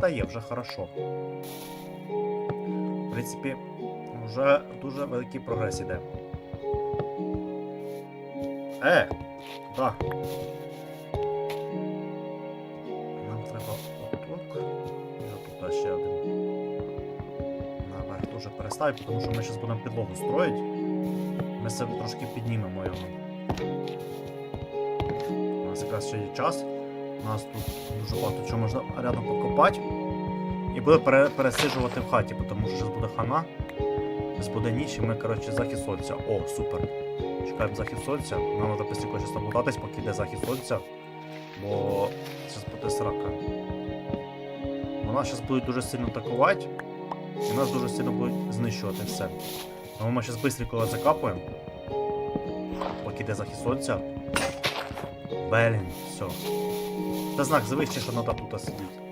хата є, вже хорошо. В принципі, вже дуже великий прогрес іде. Е! Да. Нам треба отут. І отут ще один. Наверх теж переставити, тому що ми зараз будемо підлогу строїти. Ми себе трошки піднімемо його. У нас якраз ще є час. У нас тут дуже багато чого можна рядом покопати. І буде пере- пересиджувати в хаті, тому що зараз буде хана. Зараз буде ніч, і ми, коротше, захід сонця. О, супер. Чекаємо захід сонця. Нам треба постійно наблюдатись, поки йде захід сонця. Бо зараз буде срака. Вона зараз буде дуже сильно атакувати. І нас дуже сильно будуть знищувати все. Тому ми зараз швидко закапуємо. Поки йде захід сонця. Блін, все. Це знак завище, що нота тут сидіти.